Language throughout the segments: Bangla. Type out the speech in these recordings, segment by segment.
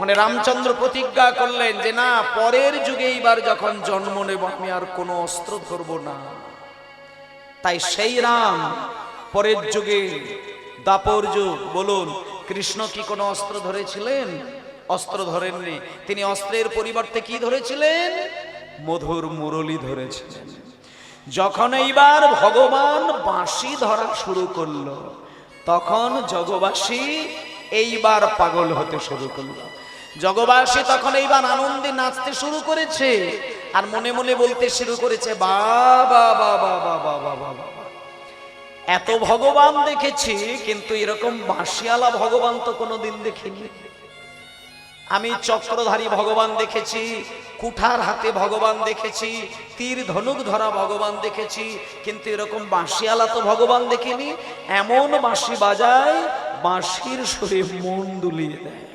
মানে রামচন্দ্র প্রতিজ্ঞা করলেন যে, না, পরের যুগে এইবার যখন জন্ম নেব, আমি আর কোনো অস্ত্র ধরবো না। তাই সেই রাম পরের যুগে দাপর যুগ, বলুন, কৃষ্ণ কি কোনো অস্ত্র ধরেছিলেন? অস্ত্র ধরেননি। তিনি অস্ত্রের পরিবর্তে কি ধরেছিলেন? মধুর মুরলি ধরেছিলেন। যখন এইবার ভগবান বাঁশি ধরা শুরু করল, তখন জগবাসী এইবার পাগল হতে শুরু করল। জগবাসী তখন এইবার আনন্দে নাচতে শুরু করেছে আর মনে মনে বলতে শুরু করেছে বাবা বাবা বাবা বাবা এত ভগবান দেখেছি, কিন্তু এরকম বাঁশিয়ালা ভগবান তো কোনোদিন দেখিনি। আমি চক্রধারী ভগবান দেখেছি, কুঠার হাতে ভগবান দেখেছি, তীর ধনুক ধরা ভগবান দেখেছি, কিন্তু এরকম বাঁশিয়ালা তো ভগবান দেখিনি। এমন বাঁশি বাজায়, বাঁশির সুরে মন দুলিয়ে দেয়।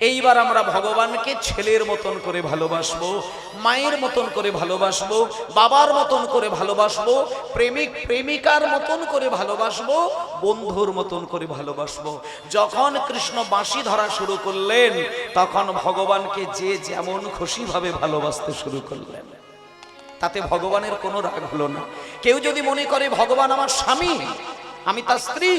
এইবার আমরা ভগবানকে ছেলের মতন করে ভালোবাসবো, মায়ের মতন করে ভালোবাসবো, বাবার মতন করে ভালোবাসবো, প্রেমিক, প্রেমিকার মতন করে ভালোবাসবো, বন্ধুর মতন করে ভালোবাসবো। যখন কৃষ্ণ বাঁশি ধরা শুরু করলেন, তখন ভগবানকে যে যেমন খুশিভাবে ভালোবাসতে শুরু করলেন। তাতে ভগবানের কোনো রাগ হলো না। কেউ যদি মনে করে, ভগবান আমার স্বামী, আমি তার স্ত্রী,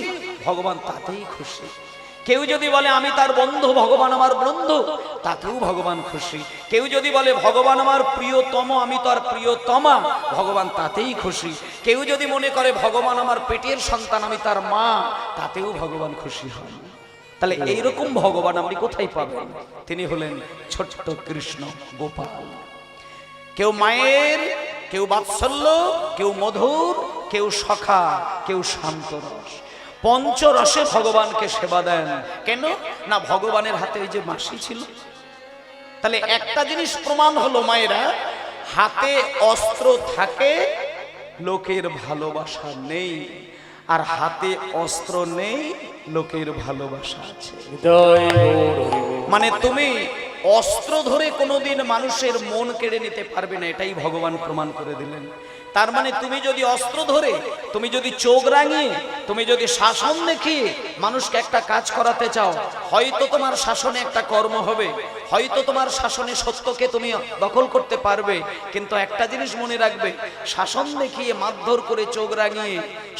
ভগবান তাতেই খুশি। কেউ যদি বলে, আমি তার বন্ধু, ভগবান আমার বন্ধু তাতেও ভগবান খুশি। কেউ যদি বলে, ভগবান আমার প্রিয়তম, আমি তার প্রিয়তমা, ভগবান তাতেই খুশি। কেউ যদি মনে করে, ভগবান আমার পেটের সন্তান, আমি তার মা, তাতেও ভগবান খুশি হন। তাহলে এইরকম ভগবান আপনি কোথায় পাবেন? তিনি হলেন ছোট্ট কৃষ্ণ গোপাল। কেউ মায়ের, কেউ বাৎসল্য, কেউ মধুর, কেউ সখা, কেউ শান্তরস। পঞ্চরসে ভগবানকে সেবা দেন। কেন? না, ভগবানের হাতে ওই যে মাসি ছিল। তাহলে একটা জিনিস প্রমাণ হলো মায়েরা, হাতে অস্ত্র থাকে, লোকের ভালোবাসা নেই। আর হাতে অস্ত্র নেই, লোকের ভালোবাসা আছে। মানে তুমি অস্ত্র ধরে কোনোদিন মানুষের মন কেড়ে নিতে পারবে না, এটাই ভগবান প্রমাণ করে দিলেন। তার মানে তুমি যদি অস্ত্র ধরে, তুমি যদি চোখ রাঙিয়ে, তুমি যদি শাসন দেখিয়ে মানুষকে একটা কাজ করাতে চাও, হয়তো তোমার শাসনে একটা কর্ম হবে, হয়তো তোমার শাসনে সত্যকে তুমি দখল করতে পারবে, কিন্তু একটা জিনিস মনে রাখবে, শাসন দেখিয়ে, মারধর করে, চোখ রাঙিয়ে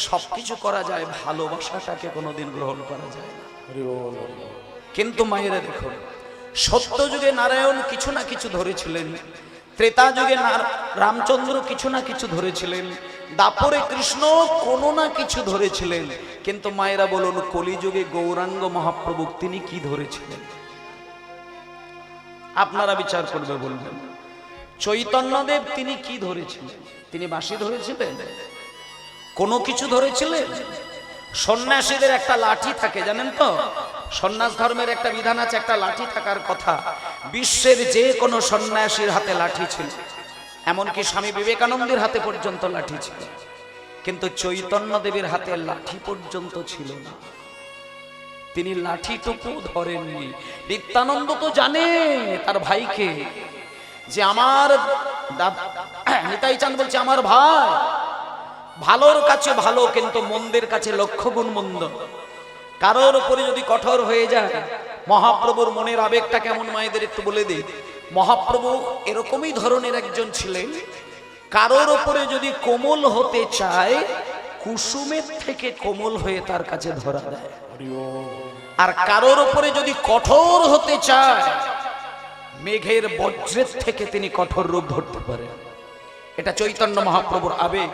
সবকিছু করা যায়, ভালোবাসাটাকে কোনোদিন গ্রহণ করা যায়। কিন্তু মায়েরা দেখুন সত্য যুগে নারায়ণ কিছু না কিছু ধরেছিলেন ত্রেতা যুগে রামচন্দ্র কিছু না কিছু ধরেছিলেন। দাপরে কৃষ্ণ কোনো না কিছু ধরেছিলেন। কিন্তু মায়েরা বলুন, কলিযুগে গৌরাঙ্গ মহাপ্রভু তিনি কি ধরেছিলেন? আপনারা বিচার করবে বলবেন। চৈতন্যদেব তিনি কি ধরেছিলেন? তিনি বাঁশি ধরেছিলেন? কোনো কিছু ধরেছিলেন? সন্ন্যাসীদের একটা লাঠি থাকে, জানেন তো? সন্ন্যাস ধর্মের একটা বিধান আছে, একটা লাঠি থাকার কথা। বিশ্বের যে কোনো সন্ন্যাসীর হাতে লাঠি ছিল। এমনকি স্বামী বিবেকানন্দের হাতে পর্যন্ত লাঠি ছিল। কিন্তু চৈতন্য দেবের হাতে লাঠি পর্যন্ত ছিল না। তিনি লাঠিটুকু ধরেননি। নিত্যানন্দ তো জানে তার ভাইকে যে আমার নিতাই চান বলছে, আমার ভাই, ভালোর কাছে ভালো, কিন্তু মন্দের কাছে লক্ষ গুণ মন্দ। কারোর উপরে যদি কঠোর হয়ে যায় মহাপ্রভুর মনের আবেগটা কেমন মায়েদের একটু বলে দিই মহাপ্রভু এরকমই ধরনের একজন ছিলেন, কারোর ওপরে যদি কোমল হতে চায়, কুসুমের থেকে কোমল হয়ে তার কাছে ধরা দেয়। আর কারোর ওপরে যদি কঠোর হতে চায়, মেঘের বজ্রের থেকে তিনি কঠোর রূপ ধরতে পারেন। এটা চৈতন্য মহাপ্রভুর আবেগ।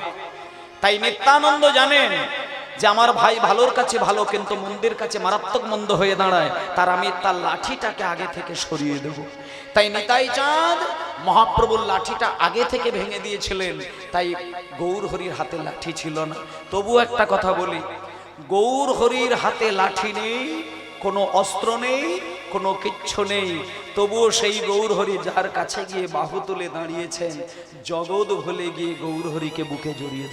তাই নিত্যানন্দ জানেন যে আমার ভাই ভালোর কাছে ভালো, কিন্তু মন্দির কাছে মারাত্মক মন্দ হয়ে দাঁড়ায়, তার আমি তার লাঠিটাকে আগে থেকে সরিয়ে দেব। তাই নিতাই চাঁদ মহাপ্রভুর লাঠিটা আগে থেকে ভেঙে দিয়েছিলেন, তাই গৌর হরির হাতে লাঠি ছিল না। তবু একটা কথা বলি, গৌর হরির হাতে লাঠি নেই, কোনো অস্ত্র নেই কোনো কিচ্ছু নেই। তবুও সেই গৌরহরি যার কাছে গিয়ে বাহু তুলে দাঁড়িয়েছেন, জগৎ ভুলে গিয়ে গৌরহরিকে বুকে জড়িয়ে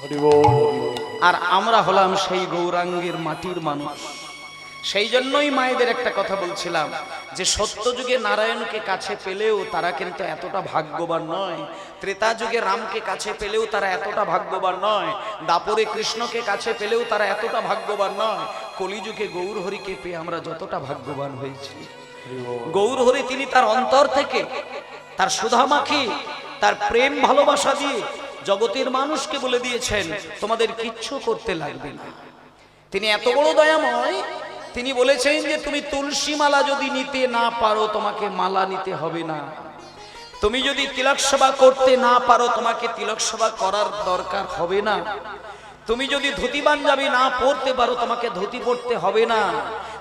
হরিবোল। আর আমরা হলাম সেই গৌরাঙ্গের মাটির মানুষ। সেই জন্যই মায়েদের একটা কথা বলছিলাম যে সত্য যুগে নারায়ণকে কাছে পেলেও তারা কিন্তু এতটা ভাগ্যবান নয়। ত্রেতা যুগে রামকে কাছে পেলেও তারা এতটা ভাগ্যবান নয়। দাপরে কৃষ্ণকে কাছে পেলেও তারা এতটা ভাগ্যবান নয়। কলিযুগে গৌরহরিকে পেয়ে আমরা যতটা ভাগ্যবান হয়েছি। গৌর হরি তিনি তার অন্তর থেকে তার সুধামাখি তার প্রেম ভালোবাসা দিয়ে জগতের মানুষকে বলে দিয়েছেন তোমাদের কিচ্ছু করতে লাগবে না। তিনি এত বড় দয়াময় তিনি বলেছেন যে তুমি তুলসী মালা যদি নিতে না পারো তোমাকে মালা নিতে হবে না। তুমি যদি তিলক সেবা করতে না পারো তোমাকে তিলক সেবা করার দরকার হবে না। তুমি যদি ধুতি পাঞ্জাবি না পরতে পারো, তোমাকে ধুতি পরতে হবে না।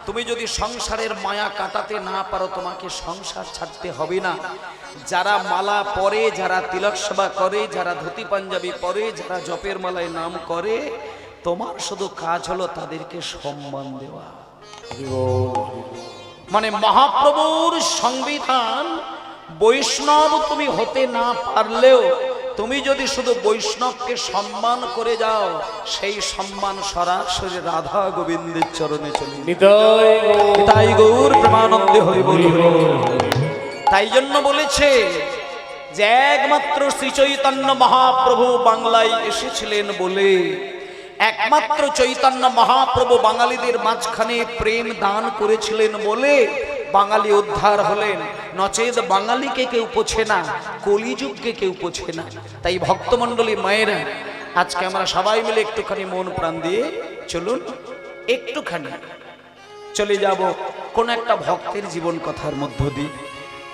তুমি যদি সংসারের মায়া কাটাতে না পারো, তোমাকে সংসার ছাড়তে হবে না। যারা মালা পরে, যারা তিলক সেবা করে, যারা ধুতি পাঞ্জাবি পরে, যারা জপের মালায় নাম করে, তোমার শুধু কাজ হলো তাদেরকে সম্মান দেওয়া। মানে মহাপ্রভুর সংবিধান বৈষ্ণব তুমি হতে না পারলেও তুমি যদি শুধু বৈষ্ণবকে সম্মান করে যাও সেই সম্মান সরাসরি রাধা গোবিন্দের চরণে চলে তাই গৌর। প্রেমানন্দে হরি বল। তাই জন্য বলেছে যে একমাত্র শ্রী চৈতন্য মহাপ্রভু বাংলায় এসেছিলেন বলে একমাত্র চৈতন্য মহাপ্রভু বাঙালিদের মাঝখানে প্রেম দান করেছিলেন বলে বাঙালি উদ্ধার হলেন। নচেত বাঙালিকে কেউ পোছে না, কলিযুগকে কেউ পোছে না। তাই ভক্তমণ্ডলী মায়েরা, আজকে আমরা সবাই মিলে একটুখানি মন প্রাণ দিয়ে চলুন, একটুখানি চলে যাব কোন একটা ভক্তের জীবন কথার মধ্য দিয়ে।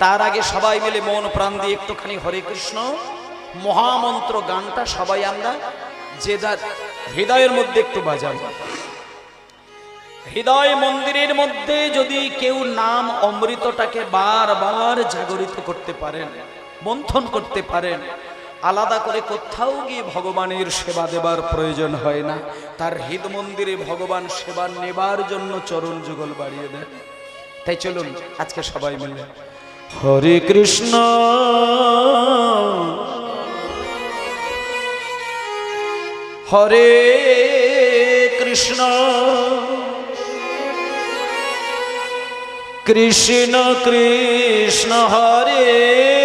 তার আগে সবাই মিলে মন প্রাণ দিয়ে একটুখানি হরে কৃষ্ণ মহামন্ত্র গানটা সবাই আমরা যে যার হৃদয়ের মধ্যে একটু বাজাই হৃদয় মন্দিরের মধ্যে যদি কেউ নাম অমৃতটাকে বারবার জাগরিত করতে পারেন, মন্থন করতে পারেন, আলাদা করে কোথাও গিয়ে ভগবানের সেবা দেবার প্রয়োজন হয় না। তার হৃদ মন্দিরে ভগবান সেবা নেবার জন্য চরণ যুগল বাড়িয়ে দেন। তাই চলুন, আজকে সবাই মিলে। হরে কৃষ্ণ। হরে কৃষ্ণ কৃষ্ণ হরে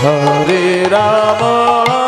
হরে রাম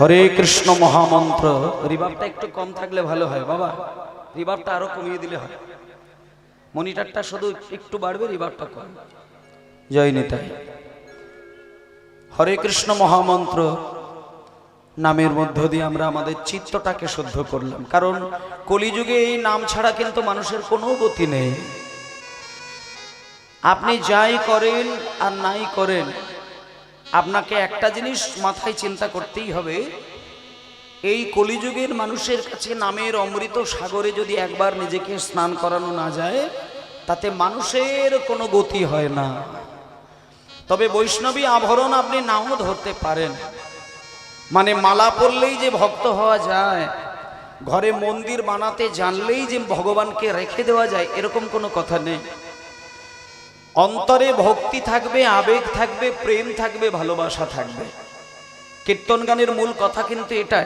হরে কৃষ্ণ মহামন্ত্র। রিবাবটা একটু কম থাকলে ভালো হয় বাবা। রিবাবটা আরও কমিয়ে দিলে হয়। মনিটারটা শুধু একটু বাড়বে রিবাবটা কম। জয় নিতাই। হরে কৃষ্ণ মহামন্ত্র। নামের মধ্য দিয়ে আমরা আমাদের চিত্তটাকে শুদ্ধ করলাম। কারণ কলিযুগে এই নাম ছাড়া কিন্তু মানুষের কোনো গতি নেই। আপনি যাই করেন আর নাই করেন আপনাকে একটা জিনিস মাথায় চিন্তা করতেই হবে। এই কলিযুগের মানুষের কাছে নামের অমৃত সাগরে যদি একবার নিজেকে স্নান করানো না যায়, তাতে মানুষের কোনো গতি হয় না। তবে বৈষ্ণবী আভরণ আপনি নাও ধরতে পারেন। মানে মালা পরলেই যে ভক্ত হওয়া যায়, ঘরে মন্দির বানাতে জানলেই যে ভগবানকে রেখে দেওয়া যায়, এরকম কোনো কথা নেই। অন্তরে ভক্তি থাকবে, আবেগ থাকবে, প্রেম থাকবে, ভালোবাসা থাকবে। কীর্তন গানের মূল কথা কিন্তু এটা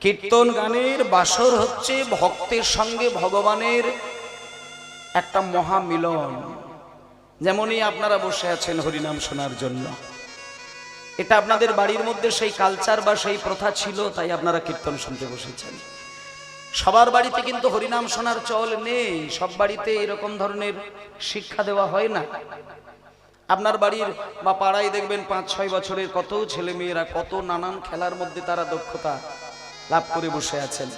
কীর্তন গানের বাসর হচ্ছে ভক্তের সঙ্গে ভগবানের একটা মহামিলন। যেমনই আপনারা বসে আছেন হরিনাম শোনার জন্য। এটা আপনাদের বাড়ির মধ্যে সেই কালচার বা সেই প্রথা ছিল, তাই আপনারা কীর্তন শুনতে বসেছেন। সবার বাড়িতে কিন্তু হরিনাম শোনার চল নেই, সব বাড়িতে এরকম ধরনের শিক্ষা দেওয়া হয় না। আপনার বাড়ির বা পাড়ায় দেখবেন পাঁচ, ছয় বছরের কত ছেলে মেয়েরা কত নানান খেলার মধ্যে তারা দক্ষতা লাভ করে বসে আছেন।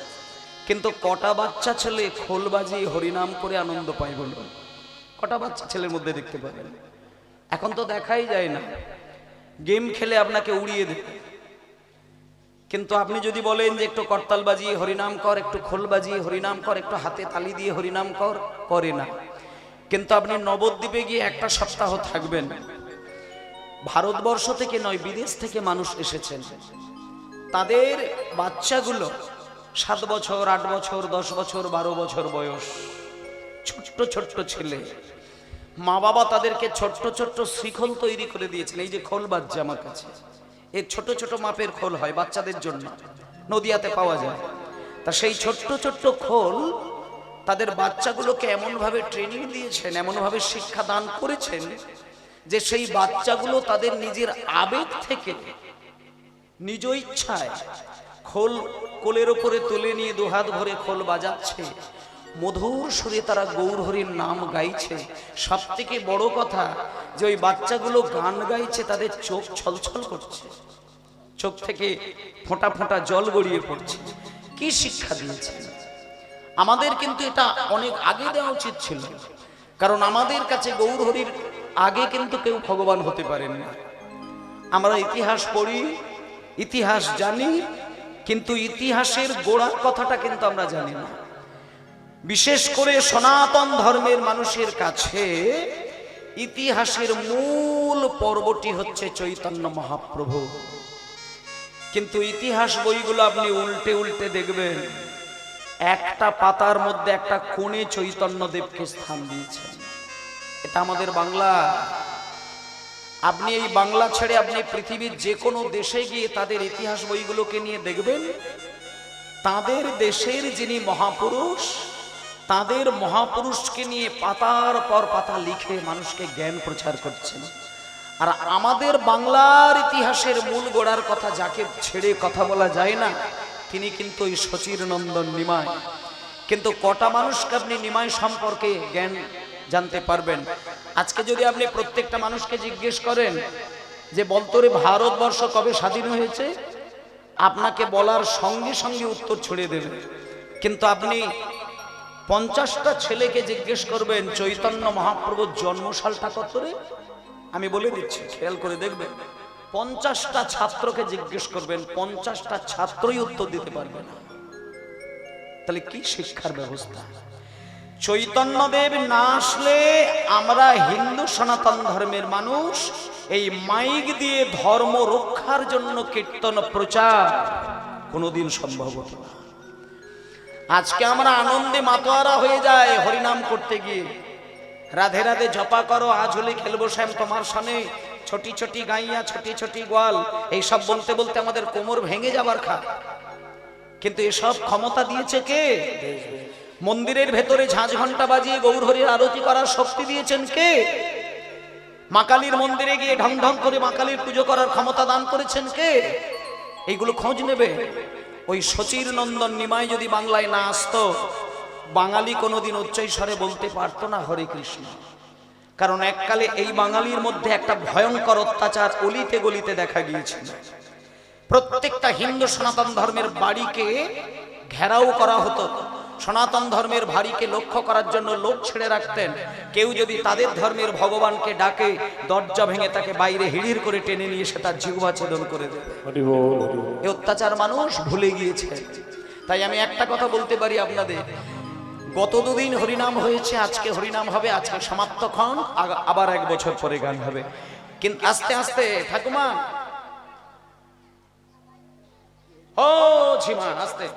কিন্তু কটা বাচ্চা ছেলে খোল বাজিয়ে হরিনাম করে আনন্দ পায় বলুন? কটা বাচ্চা ছেলের মধ্যে দেখতে পাবেন? এখন তো দেখাই যায় না। গেম খেলে আপনাকে উড়িয়ে দেবে। কিন্তু আপনি যদি বলেন যে একটু করতাল বাজিয়ে হরিনাম কর একটু খোল বাজিয়ে হরিনাম কর একটু হাতে তালি দিয়ে হরিনাম কর করে না। কিন্তু আপনি নবদ্বীপে গিয়ে একটা সপ্তাহ থাকবেন। ভারতবর্ষ থেকে নয়, বিদেশ থেকে মানুষ এসেছেন। তাদের বাচ্চাগুলো সাত বছর, আট বছর, দশ বছর, বারো বছর বয়স। ছোট্ট ছোট্ট ছেলে। মা বাবা তাদেরকে ছোট্ট ছোট্ট শিখল তৈরি করে দিয়েছেন। এই যে খোল বাজছে আমার কাছে। এই ছোট ছোট মাপের খোল হয় বাচ্চাদের জন্য। নদিয়াতে পাওয়া যায়। তা সেই ছোট্ট ছোট্ট খোল তাদের বাচ্চাগুলোকে এমনভাবে ট্রেনিং দিয়েছেন, এমনভাবে শিক্ষা দান করেছেন যে সেই বাচ্চাগুলো তাদের নিজের আবেগ থেকে, নিজ ইচ্ছায় খোল কোলের ওপরে তুলে নিয়ে দুহাত ভরে খোল বাজাচ্ছে। মধুর সুরে তারা গৌর হরির নাম গাইছে। সব থেকে বড় কথা যে ওই বাচ্চাগুলো গান গাইছে, তাদের চোখ ছলছল করছে। চোখ থেকে ফোঁটা ফোঁটা জল গড়িয়ে পড়ছে। কি শিক্ষা দিয়েছে আমাদের কিন্তু এটা অনেক আগে দেওয়া উচিত ছিল। কারণ আমাদের কাছে গৌর হরির আগে কিন্তু কেউ ভগবান হতে পারেন না। আমরা ইতিহাস পড়ি, ইতিহাস জানি, কিন্তু ইতিহাসের গোড়ার কথাটা কিন্তু আমরা জানি না। বিশেষ করে সনাতন ধর্মের মানুষের কাছে ইতিহাসের মূল পর্বটি হচ্ছে চৈতন্য মহাপ্রভু। কিন্তু ইতিহাস বইগুলো আপনি উল্টে উল্টে দেখবেন, একটা পাতার মধ্যে একটা কোণে চৈতন্য দেবকে স্থান দিয়েছেন এটা আমাদের বাংলা। আপনি এই বাংলা ছেড়ে আপনি পৃথিবীর যে কোনো দেশে গিয়ে তাদের ইতিহাস বইগুলোকে নিয়ে দেখবেন, তাদের দেশের যিনি মহাপুরুষ তাদের মহাপুরুষকে নিয়ে পাতার পর পাতা লিখে মানুষকে জ্ঞান প্রচার করছেন। আর আমাদের বাংলার ইতিহাসের মূল গোড়ার কথা যাকে ছেড়ে কথা বলা যায় না, তিনি কিন্তু ওই সচির নন্দন নিমায় কিন্তু কটা মানুষকে আপনি নিমাই সম্পর্কে জ্ঞান জানতে পারবেন? আজকে যদি আপনি প্রত্যেকটা মানুষকে জিজ্ঞেস করেন যে, বলতো রে, ভারতবর্ষ কবে স্বাধীন হয়েছে? আপনাকে বলার সঙ্গে সঙ্গে উত্তর ছড়িয়ে দেবে। কিন্তু আপনি পঞ্চাশটা ছেলেকে জিজ্ঞেস করবেন, চৈতন্য মহাপ্রভুর জন্মসালটা কত রে? আমি বলে দিচ্ছি, খেয়াল করে দেখবেন, পঞ্চাশটা ছাত্রকে জিজ্ঞেস করবেন, পঞ্চাশটা ছাত্রই উত্তর দিতে পারবে না। তাহলে কি শিক্ষার ব্যবস্থা? চৈতন্যদেব না আসলে আমরা হিন্দু সনাতন ধর্মের মানুষ, এই মাইক দিয়ে ধর্ম রক্ষার জন্য কীর্তন প্রচার কোনোদিন সম্ভব হতো না। আজকে আমরা আনন্দে মাতোয়ারা হয়ে যায় হরিনাম করতে গিয়ে। রাধে রাধে জপা করো, আজ হলে খেলব শ্যাম তোমার সামনে ছোটি ছোটি গাইয়া, ছোটি ছোটি গোয়াল, এইসব বলতে বলতে আমাদের কোমর ভেঙে যাবার খা কিন্তু এসব ক্ষমতা দিয়েছে কে? মন্দিরের ভেতরে ঝাঁঝ ঘণ্টা বাজিয়ে গৌর হরির আরতি করার শক্তি দিয়েছেন কে? মা কালীর মন্দিরে গিয়ে ঢং ঢং করে মা কালীর পুজো করার ক্ষমতা দান করেছেন কে? এইগুলো খোঁজ নেবে। ওই সচির নন্দন নিমায় যদি বাংলায় না আসতো, বাঙালি কোনোদিন উচ্চৈস্বরে বলতে পারতো না হরে কৃষ্ণ। কারণ এককালে এই বাঙালির মধ্যে একটা ভয়ঙ্কর অত্যাচার অলিতে গলিতে দেখা গিয়েছিল। প্রত্যেকটা হিন্দু সনাতন ধর্মের বাড়িকে ঘেরাও করা হতো। সনাতন ধর্মের ভারীকে লক্ষ্য করার জন্য লোক ছেড়ে রাখতেন। কেউ যদি তাদের ধর্মের ভগবানকে ডাকে দরজা ভেঙে তাকে বাইরে হিড়ির করে টেনে নিয়ে সে তার জিহ্বা ছেদন করে দেবে। অত্যাচার মানুষ ভুলে গিয়েছে। তাই আমি একটা কথা বলতে পারি আপনাদের। গত দুদিন হরিনাম হয়েছে আজকে হরিনাম হবে আজকে সমাপ্তক্ষণ আগা- আবার এক বছর পরে গান হবে। কিন্তু আস্তে আস্তে ঠাকুমা। ও ঝিমা আস্তে।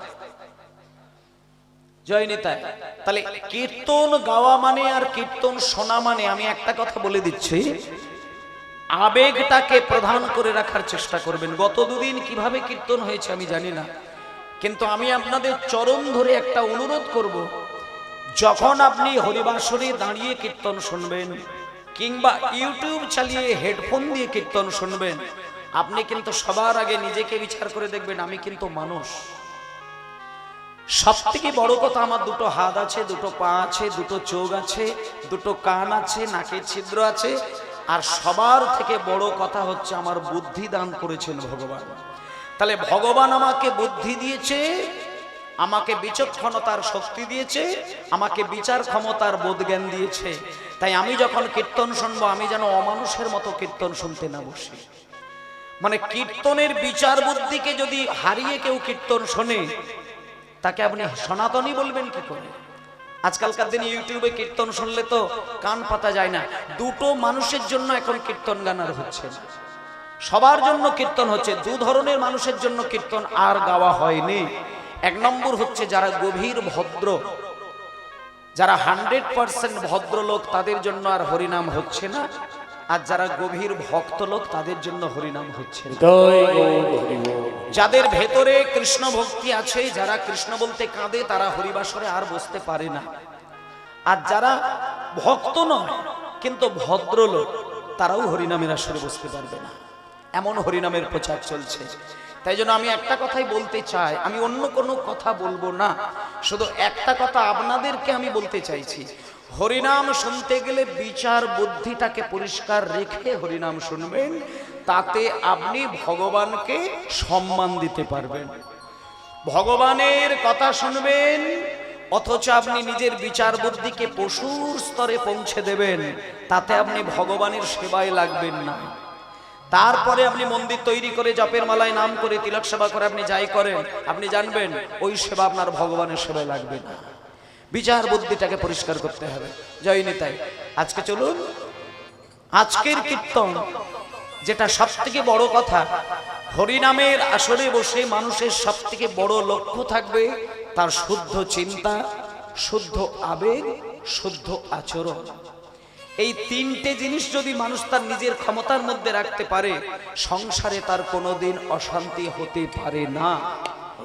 জয় নিতাই তাহলে কীর্তন গাওয়া মানে আর কীর্তন শোনা মানে আমি একটা কথা বলে দিচ্ছি, আবেগটাকে প্রধান করে রাখার চেষ্টা করবেন। গত দুদিন কীভাবে কীর্তন হয়েছে আমি জানি না, কিন্তু আমি আপনাদের চরণ ধরে একটা অনুরোধ করব, যখন আপনি হরিবাসরে দাঁড়িয়ে কীর্তন শুনবেন, কিংবা ইউটিউব চালিয়ে হেডফোন দিয়ে কীর্তন শুনবেন, আপনি কিন্তু সবার আগে নিজেকে বিচার করে দেখবেন, আমি কিন্তু মানুষ। সব থেকে বড় কথা আমার দুটো হাত আছে, দুটো পা আছে, দুটো চোখ আছে, দুটো কান আছে, নাকের ছিদ্র আছে, আর সবার থেকে বড় কথা হচ্ছে আমার বুদ্ধি দান করেছেন ভগবান। তাহলে ভগবান আমাকে বুদ্ধি দিয়েছে, আমাকে বিচক্ষণতার শক্তি দিয়েছে, আমাকে বিচার ক্ষমতার বোধ জ্ঞান দিয়েছে। তাই আমি যখন কীর্তন শুনব, আমি যেন অমানুষের মতো কীর্তন শুনতে না বসি। মানে কীর্তনের বিচার বুদ্ধিকে যদি হারিয়ে কেউ কীর্তন শোনে তাকে আপনি সনাতনী বলবেন কি করে? আজকালকার দিনে ইউটিউবে কীর্তন শুনলে তো কান পাতা যায় না। দুটো মানুষের জন্য এখন কীর্তন গান আর হচ্ছে সবার জন্য কীর্তন হচ্ছে, দু ধরনের মানুষের জন্য কীর্তন আর গাওয়া হয়নি। এক নম্বর হচ্ছে যারা গভীর ভদ্র, যারা হান্ড্রেড পার্সেন্ট ভদ্রলোক, তাদের জন্য আর হরিনাম হচ্ছে না। আর যারা গভীর ভক্ত লোক তাদের জন্য হরিনাম হচ্ছে। যাদের ভেতরে কৃষ্ণ ভক্তি আছে যারা কৃষ্ণ বলতে কাঁদে তারা হরিবাসরে আর বসতে পারে না। আর যারা ভক্ত নয় কিন্তু ভদ্রলোক তারাও হরিনামের আসরে বসতে পারবে না। এমন হরিনামের প্রচার চলছে। তাই জন্য আমি একটা কথাই বলতে চাই, আমি অন্য কোনো কথা বলব না। শুধু একটা কথা আপনাদেরকে আমি বলতে চাইছি, হরিনাম শুনতে গেলে বিচার বুদ্ধিটাকে পরিষ্কার রেখে হরিনাম শুনবেন, তাতে আপনি ভগবানকে সম্মান দিতে পারবেন। ভগবানের কথা শুনবেন, অথচ আপনি নিজের বিচার বুদ্ধিকে পশুর স্তরে পৌঁছে দেবেন, তাতে আপনি ভগবানের সেবায় লাগবেন না। তারপরে আপনি মন্দির তৈরি করে জপের মালায় নাম করে তিলক সেবা করে আপনি যাই করেন, আপনি জানবেন ওই সেবা আপনার ভগবানের সেবায় লাগবে না। বিচার বুদ্ধিটাকে পরিষ্কার করতে হবে। জয় নিতাই। আজকে চলুন, আজকের কীর্তন, যেটা সব থেকে বড় কথা, হরিনামের আসরে বসে মানুষের সব থেকে বড় লক্ষ্য থাকবে, তার শুদ্ধ চিন্তা, শুদ্ধ আবেগ, শুদ্ধ আচরণ। এই তিনটে জিনিস যদি মানুষ তার নিজের ক্ষমতার মধ্যে রাখতে পারে সংসারে তার কোনোদিন অশান্তি হতে পারে না।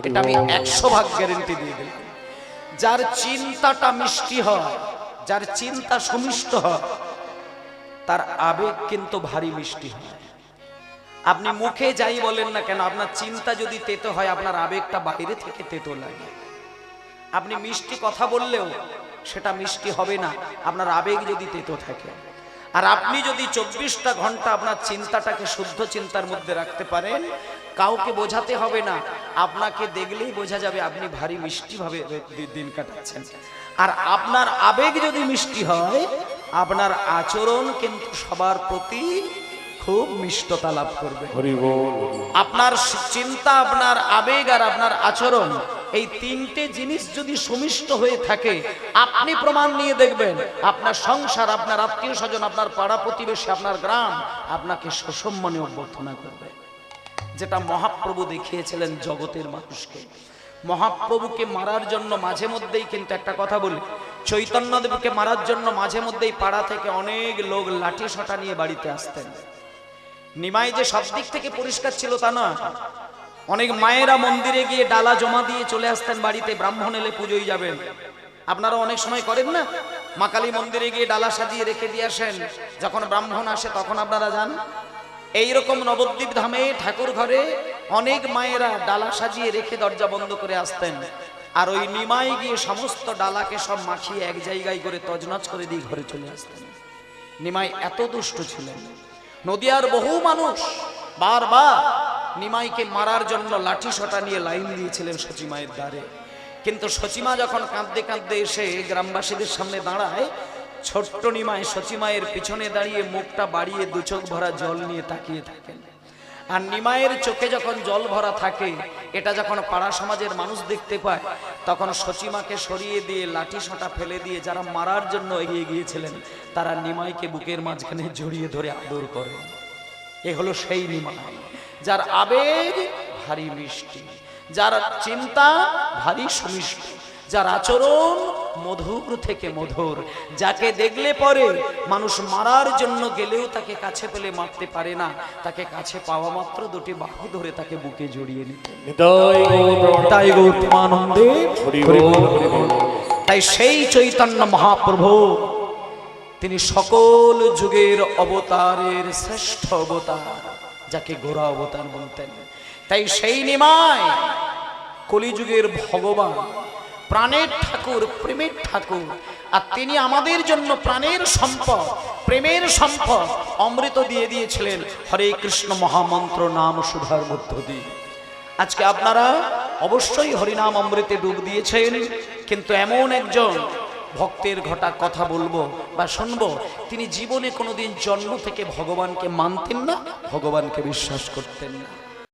এটা আমি একশো ভাগ গ্যারেন্টি দিয়ে দিলাম। যার চিন্তাটা মিষ্টি হয় যার চিন্তা সুমিষ্ট হয় তার আবেগ কিন্তু ভারী মিষ্টি হয়। আপনি মুখে যাই বলেন না কেন আপনার চিন্তা যদি তেতো হয় আপনার আবেগটা বাইরে থেকে তেতো লাগে। আপনি মিষ্টি কথা বললেও সেটা মিষ্টি হবে না। আপনার আবেগ যদি তেতো থাকে। আর আপনি যদি চব্বিশটা ঘণ্টা আপনার চিন্তাটাকে শুদ্ধ চিন্তার মধ্যে রাখতে পারেন কাউকে বোঝাতে হবে না। আপনাকে দেখলেই বোঝা যাবে আপনি ভারী মিষ্টিভাবে দিন কাটাচ্ছেন। আর আপনার আবেগ যদি মিষ্টি হয় আপনার আচরণ কিন্তু সবার প্রতি খুব মিষ্টতা লাভ করবে। আপনার চিন্তা আপনার আবেগ আর আপনার আচরণ এই তিনটে জিনিস যদি সুমিষ্ট হয়ে থাকে, আপনি প্রমাণ নিয়ে দেখবেন, আপনার সংসার, আপনার আত্মীয় স্বজন, আপনার পাড়া প্রতিবেশী, আপনার গ্রাম আপনাকে সুসম্মানে অভ্যর্থনা করবে। যেটা মহাপ্রভু দেখিয়েছিলেন জগতের মানুষকে। মহাপ্রভুকে মারার জন্য মাঝে মধ্যেই কিন্তু একটা কথা বলি, চৈতন্যদেবকে মারার জন্য মাঝে মধ্যেই পাড়া থেকে অনেক লোক লাঠি সটা নিয়ে বাড়িতে আসতেন। নিমাই যে সব দিক থেকে পরিষ্কার ছিল তা না অনেক মায়েরা মন্দিরে গিয়ে ডালা জমা দিয়ে চলে আসতেন বাড়িতে, ব্রাহ্মণ এলে পুজোই যাবেন। আপনারা অনেক সময় করেন না? মা কালী মন্দিরে গিয়ে ডালা সাজিয়ে রেখে দিয়ে আসেন। যখন ব্রাহ্মণ আসে, তখন আপনারা যান। এইরকম নবদ্বীপ ধামে, ঠাকুর ঘরে অনেক মায়েরা ডালা সাজিয়ে রেখে দরজা বন্ধ করে আসতেন। আর ওই নিমাই গিয়ে সমস্ত ডালাকে সব মাখিয়ে এক জায়গায় করে তজনজ করে দিয়ে ঘরে চলে আসতেন। নিমাই এত দুষ্ট ছিলেন। নদিয়ার বহু মানুষ বারবার নিমাইকে মারার জন্য লাঠি সটা নিয়ে লাইন দিয়েছিলেন সচিমায়ের দ্বারে। কিন্তু সচিমা যখন কাঁদতে কাঁদতে এসে গ্রামবাসীদের সামনে দাঁড়ায়, ছোট্ট নিমায় সচিমায়ের পিছনে দাঁড়িয়ে মুখটা বাড়িয়ে দু চোখ ভরা জল নিয়ে তাকিয়ে থাকেন। আর নিমায়ের চোখে যখন জল ভরা থাকে, এটা যখন পাড়া সমাজের মানুষ দেখতে পায়, তখন সচিমাকে সরিয়ে দিয়ে লাঠি সোঁটা ফেলে দিয়ে যারা মারার জন্য এগিয়ে গিয়েছিলেন, তারা নিমাইকে বুকের মাঝখানে জড়িয়ে ধরে আদর করে। এ হলো সেই নিমাই, যার আবেগ ভারী মিষ্টি, যার চিন্তা ভারী সুমিষ্টি, যার আচরণ মধুর থেকে মধুর। যাকে দেখলে পরে মানুষ মারার জন্য গেলেও তাকে কাছে পেলে মারতে পারে না। তাকে কাছে পাওয়া মাত্র দুটি বাহু ধরে তাকে বুকে জড়িয়ে নিতে তাই গৌতমানন্দে। সেই চৈতন্য মহাপ্রভু তিনি সকল যুগের অবতারের শ্রেষ্ঠ অবতার যাকে গোরা অবতার বলতেন। তাই সেই নিমায় কলিযুগের ভগবান প্রাণের ঠাকুর, প্রেমের ঠাকুর। আর তিনি আমাদের জন্য প্রাণের সম্পদ, প্রেমের সম্পদ অমৃত দিয়ে দিয়েছিলেন। হরে কৃষ্ণ মহামন্ত্র, নাম সুধার মধ্য দিয়ে। আজকে আপনারা অবশ্যই হরিনাম অমৃতে ডুব দিয়েছেন, কিন্তু এমন একজন ভক্তের ঘটা কথা বলব বা শুনব, তিনি জীবনে কোনোদিন জন্ম থেকে ভগবানকে মানতেন না, ভগবানকে বিশ্বাস করতেন না।